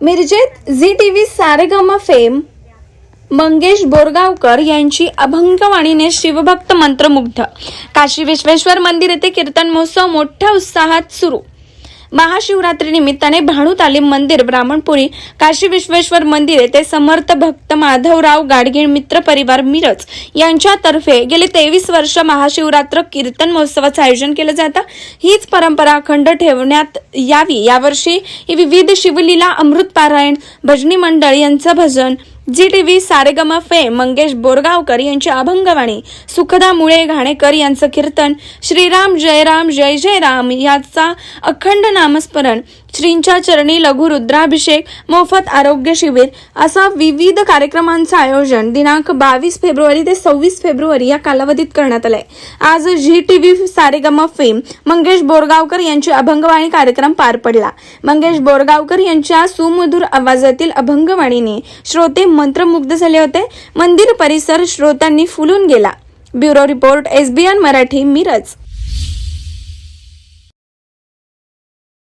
मिरजेत Zee T V Saregama fame Mangesh Borgaonkar यांची अभंगवाणीने शिवभक्त मंत्रमुग्ध. काशी विश्वेश्वर मंदिर येथे कीर्तन महोत्सव मोठ्या उत्साहात सुरू. महाशिवरात्री निमित्ताने भाणू तालीम मंदिर ब्राह्मणपुरी. काशी विश्वेश्वर मंदिर येथे समर्थ भक्त माधवराव गाडगीळ मित्र परिवार मिरज यांच्यातर्फे गेले तेवीस वर्ष महाशिवरात्र कीर्तन महोत्सवाचं आयोजन केलं जातं. हीच परंपरा अखंड ठेवण्यात यावी. यावर्षी ही विविध शिवलीला अमृत पारायण भजनी मंडळ यांचं भजन जी टीव्ही सारेगमा फे मंगेश बोरगावकर यांची अभंगवाणी. सुखदा मुळे घाणेकर यांचं कीर्तन. श्रीराम जय राम जय जय राम याचा अखंड नामस्मरण. श्रींच्या चरणी लघु रुद्राभिषेक मोफत आरोग्य शिबिर असा विविध कार्यक्रमांचं आयोजन दिनांक बावीस फेब्रुवारी ते सव्वीस फेब्रुवारी या कालावधीत करण्यात आलंय. आज Zee TV Saregama fame Mangesh Borgaonkar यांची अभंगवाणी कार्यक्रम पार पडला. मंगेश बोरगावकर यांच्या सुमधुर आवाजातील अभंगवाणीने श्रोते मंत्रमुग्ध झाले होते. मंदिर परिसर श्रोत्यांनी फुलून गेला. Bureau report SBN Marathi Miraj.